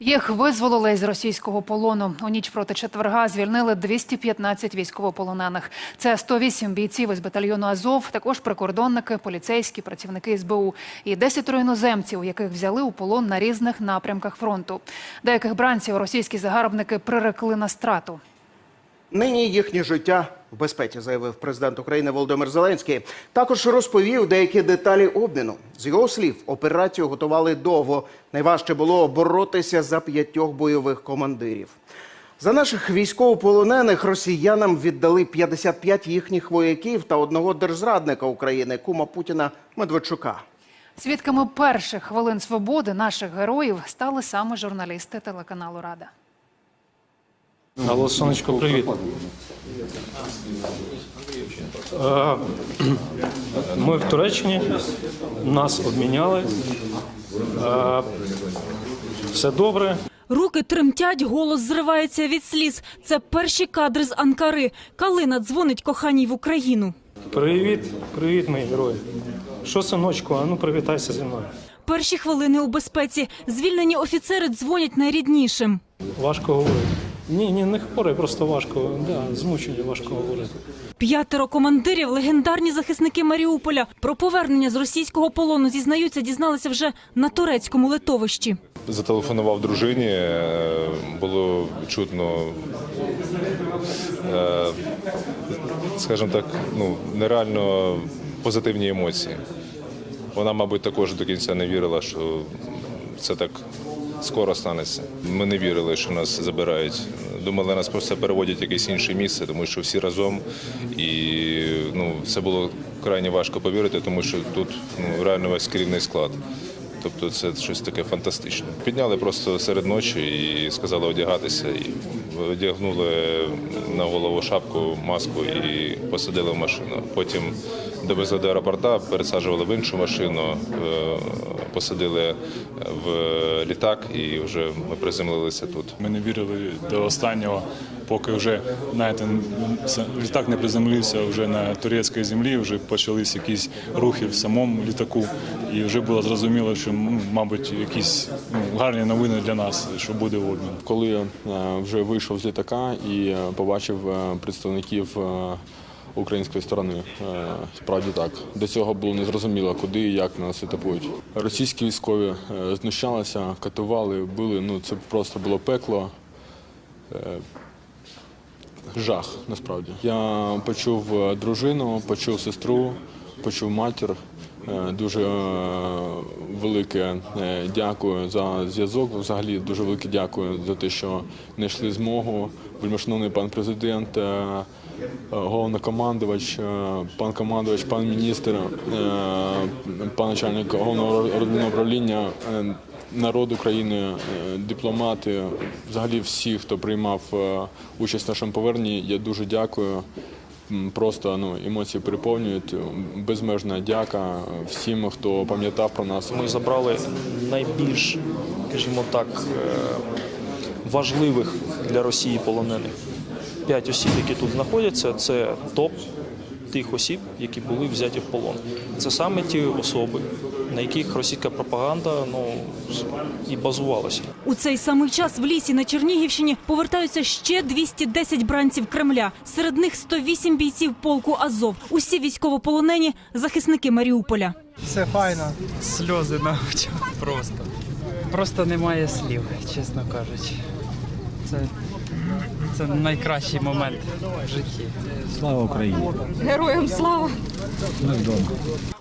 Їх визволили з російського полону. У ніч проти четверга звільнили 215 військовополонених. Це 108 бійців із батальйону Азов, також прикордонники, поліцейські, працівники СБУ і 10 іноземців, яких взяли у полон на різних напрямках фронту. Деяких бранців російські загарбники прирекли на страту. Нині їхнє життя в безпеці, заявив президент України Володимир Зеленський. Також розповів деякі деталі обміну. З його слів, операцію готували довго. Найважче було боротися за п'ятьох бойових командирів. За наших військовополонених росіянам віддали 55 їхніх вояків та одного держзрадника України, кума Путіна Медведчука. Свідками перших хвилин свободи наших героїв стали саме журналісти телеканалу Рада. Алло, сонечко, привіт. Е, Ми в Туреччині, нас обміняли. Е, Все добре. Руки тремтять, голос зривається від сліз. Це перші кадри з Анкари. Калина дзвонить коханій в Україну. Привіт, привіт, мої герої. Що, синочку, а ну привітайся зі мною. Перші хвилини у безпеці. Звільнені офіцери дзвонять найріднішим. Важко говорити. Ні, ні, не хворий, просто важко. Да, змучені, важко говорити. П'ятеро командирів, легендарні захисники Маріуполя. Про повернення з російського полону зізнаються, дізналися вже на турецькому литовищі. Зателефонував дружині, е, було чутно, е, скажімо так, ну, нереально позитивні емоції. Вона, мабуть, також до кінця не вірила, що це так скоро станеться. Ми не вірили, що нас забирають. Думали, нас просто переводять в якесь інше місце, тому що всі разом. І ну, це було крайне важко повірити, тому що тут ну, реально весь керівний склад. Тобто це щось таке фантастичне. Підняли просто серед ночі і сказали одягатися. І одягнули на голову шапку, маску і посадили в машину. Потім довезли до аеропорта, пересаджували в іншу машину, е, посадили в літак і вже ми приземлилися тут. Ми не вірили до останнього, поки вже знаєте, літак не приземлився вже на турецькій землі, вже почались якісь рухи в самому літаку, і вже було зрозуміло, що мабуть якісь ну, гарні новини для нас, що буде обмін. Коли е, вже вийшов з літака і е, побачив е, представників е, української сторони, е, справді так. До цього було незрозуміло, куди і як нас етапують. Російські військові е, знущалися, катували, били. Ну це просто було пекло. Е, Жах насправді. Я почув дружину, почув сестру, почув матір. Дуже велике дякую за зв'язок. Взагалі дуже велике дякую за те, що знайшли змогу. Вельмишановний пан президент, головнокомандувач, е, пан командувач, пан міністр, е, пан начальник головного управління. е, народ України, е, дипломати, взагалі всі, хто приймав е, участь в нашому поверненні, я дуже дякую. Просто ну, емоції переповнюють. Безмежна дяка всім, хто пам'ятав про нас. Ми забрали найбільш, скажімо так, е, важливих для Росії полонених. П'ять осіб, які тут знаходяться, це топ тих осіб, які були взяті в полон. Це саме ті особи, на яких російська пропаганда ну, і базувалася. У цей самий час в лісі на Чернігівщині повертаються ще 210 бранців Кремля. Серед них 108 бійців полку Азов. Усі військовополонені захисники Маріуполя. Все файно. Сльози на очах просто. Просто немає слів, чесно кажучи. Це, це найкращий момент в житті.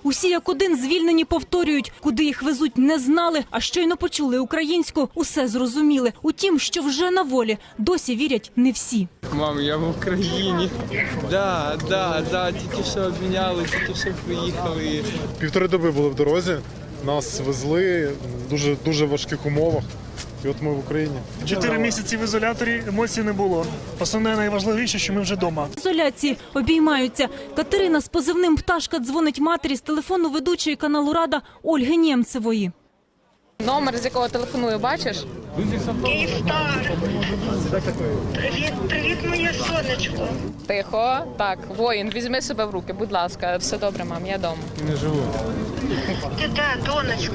Усі як один звільнені повторюють, куди їх везуть, не знали, а щойно почули українську, усе зрозуміли. Утім, що вже на волі, досі вірять не всі. Мам, я в Україні. Да, да, да, тільки що обміняли, тільки що приїхали. Півтори доби були в дорозі. Нас везли в дуже дуже важких умовах. І от ми в Україні. Чотири місяці в ізоляторі емоцій не було. Основне найважливіше, що ми вже вдома. В ізоляції обіймаються. Катерина з позивним пташка дзвонить матері з телефону ведучої каналу Рада Ольги Нємцевої. Номер, з якого телефоную, бачиш? Київстар. Привіт, привіт, моє сонечко. Тихо. Так, воїн, візьми себе в руки, будь ласка. Все добре, мам, я вдома. Не живу. Ти де, донечко?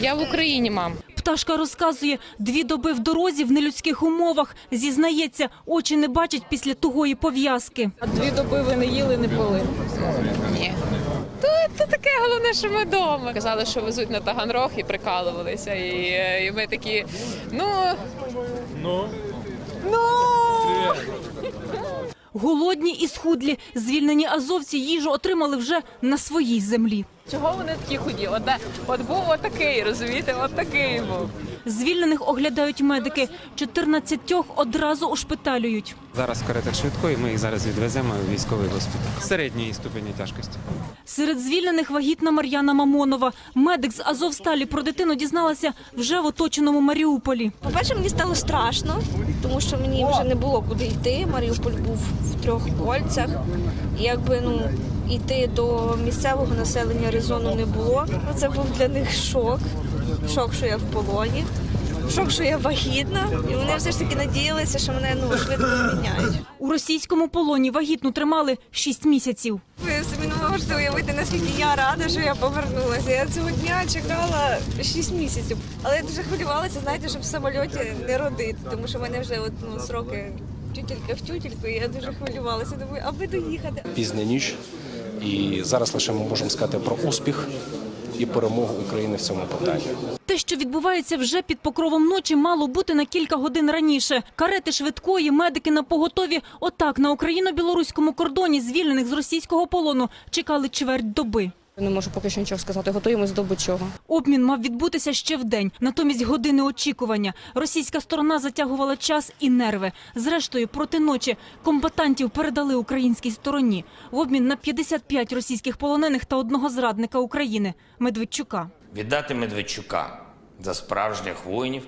Я в Україні, мам. Пташка розказує, дві доби в дорозі в нелюдських умовах. Зізнається, очі не бачать після тугої пов'язки. А дві доби ви не їли, не пили? Ні. То, то таке головне, що ми вдома. Казали, що везуть на Таганрог і прикалувалися. І, і ми такі, ну. Ну. Ну. Голодні і схудлі, звільнені азовці їжу отримали вже на своїй землі. Чого вони такі худі? От, от був отакий, розумієте, от такий був. Звільнених оглядають медики. 14 одразу ушпиталюють. Зараз в каретах швидкої ми їх зараз відвеземо в військовий госпіталь середньої ступені тяжкості. Серед звільнених вагітна Мар'яна Мамонова. Медик з Азовсталі про дитину дізналася вже в оточеному Маріуполі. По-перше, мені стало страшно, тому що мені вже не було куди йти. Маріуполь був в трьох кольцях. І якби ну йти до місцевого населення резону не було. Ну, Це був для них шок. Шок, що я в полоні. Шок, що я вагітна, і вони все ж таки надіялися, що мене ну швидко поміняють. У російському полоні вагітну тримали 6 місяців. Ви собі не можете уявити, наскільки я рада, що я повернулася. Я цього дня чекала 6 місяців. Але я дуже хвилювалася, знаєте, щоб в самольоті не родити, тому що в мене вже от, ну, сроки тютелька в тютельку, і я дуже хвилювалася. Думаю, аби доїхати. пізня ніч, і зараз лише ми можемо сказати про успіх і перемогу України в цьому питанні. Те, що відбувається вже під покровом ночі, мало бути на кілька годин раніше. Карети швидкої, медики на поготові. Отак на україно-білоруському кордоні звільнених з російського полону чекали чверть доби. Не можу поки що нічого сказати. Готуємось до будь-чого. Обмін мав відбутися ще вдень. Натомість години очікування. Російська сторона затягувала час і нерви. Зрештою, проти ночі комбатантів передали українській стороні. В обмін на 55 російських полонених та одного зрадника України – Медведчука. Віддати Медведчука за справжніх воїнів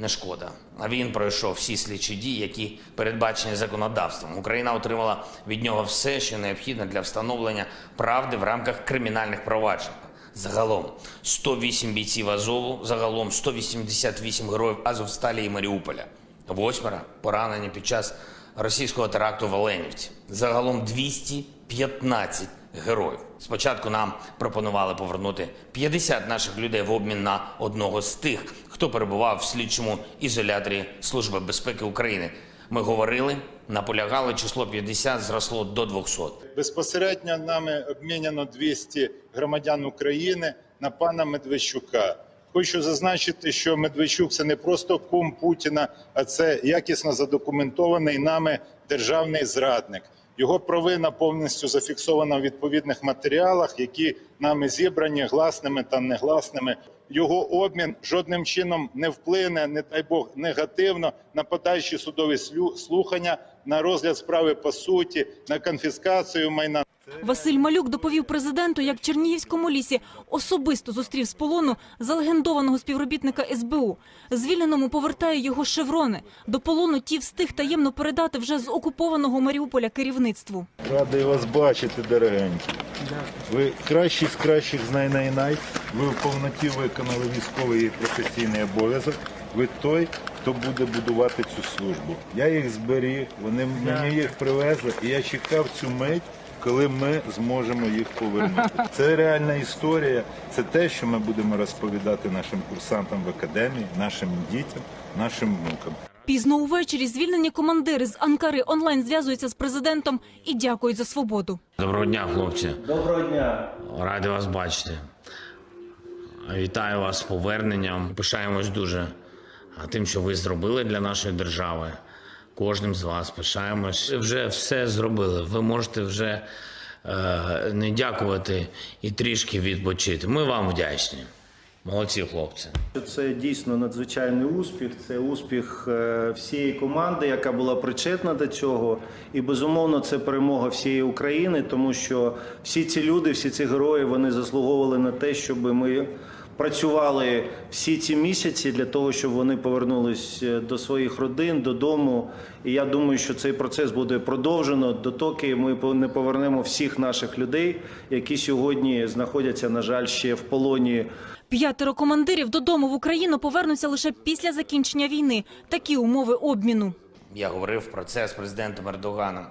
не шкода. А він пройшов всі слідчі дії, які передбачені законодавством. Україна отримала від нього все, що необхідно для встановлення правди в рамках кримінальних проваджень. Загалом 108 бійців Азову, загалом 188 героїв Азовсталі і Маріуполя. Восьмеро поранені під час російського теракту в Оленівці. Загалом 215 героїв. Спочатку нам пропонували повернути 50 наших людей в обмін на одного з тих, хто перебував в слідчому ізоляторі Служби безпеки України. Ми говорили, наполягали, число 50 зросло до 200. Безпосередньо нами обміняно 200 громадян України на пана Медведчука. Хочу зазначити, що Медведчук це не просто кум Путіна, а це якісно задокументований нами державний зрадник. Його провина повністю зафіксована в відповідних матеріалах, які нами зібрані гласними та негласними. Його обмін жодним чином не вплине, не дай Бог, негативно на подальші судові слухання, на розгляд справи по суті, на конфіскацію майна. Василь Малюк доповів президенту, як в Чернігівському лісі особисто зустрів з полону залегендованого співробітника СБУ. Звільненому повертає його шеврони. До полону ті встиг таємно передати вже з окупованого Маріуполя керівництву. Радий вас бачити, дорогенькі. Ви кращі з кращих з най-най-най. Ви в повноті виконали військовий і професійний обов'язок. Ви той, хто буде будувати цю службу. Я їх зберіг, вони мені їх привезли, і я чекав цю мить, коли ми зможемо їх повернути. Це реальна історія. Це те, що ми будемо розповідати нашим курсантам в академії, нашим дітям, нашим внукам. Пізно увечері звільнені командири з Анкари онлайн зв'язуються з президентом і дякують за свободу. Доброго дня, хлопці. Доброго дня. Радий вас бачити. Вітаю вас з поверненням. Пишаємось дуже тим, що ви зробили для нашої держави. Кожним з вас пишаємось. Вже все зробили. Ви можете вже е, не дякувати і трішки відпочити. Ми вам вдячні. Молодці, хлопці. Це дійсно надзвичайний успіх. Це успіх е, всієї команди, яка була причетна до цього. І безумовно, це перемога всієї України, тому що всі ці люди, всі ці герої, вони заслуговували на те, щоб ми працювали всі ці місяці для того, щоб вони повернулись е, до своїх родин, додому. І я думаю, що цей процес буде продовжено дотоки ми не повернемо всіх наших людей, які сьогодні знаходяться, на жаль, ще в полоні. П'ятеро командирів додому в Україну повернуться лише після закінчення війни. Такі умови обміну. Я говорив про це з президентом Ердоганом,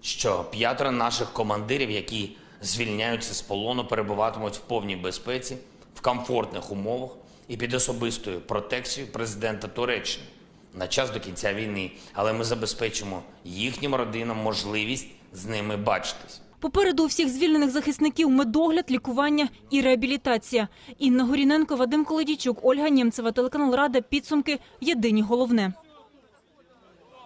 що п'ятеро наших командирів, які звільняються з полону, перебуватимуть в повній безпеці, в комфортних умовах і під особистою протекцією президента Туреччини на час до кінця війни. Але ми забезпечимо їхнім родинам можливість з ними бачитись. Попереду у всіх звільнених захисників медогляд, лікування і реабілітація. Інна Горіненко, Вадим Колодійчук, Ольга Нємцева, телеканал Рада. Підсумки. Єдині головне.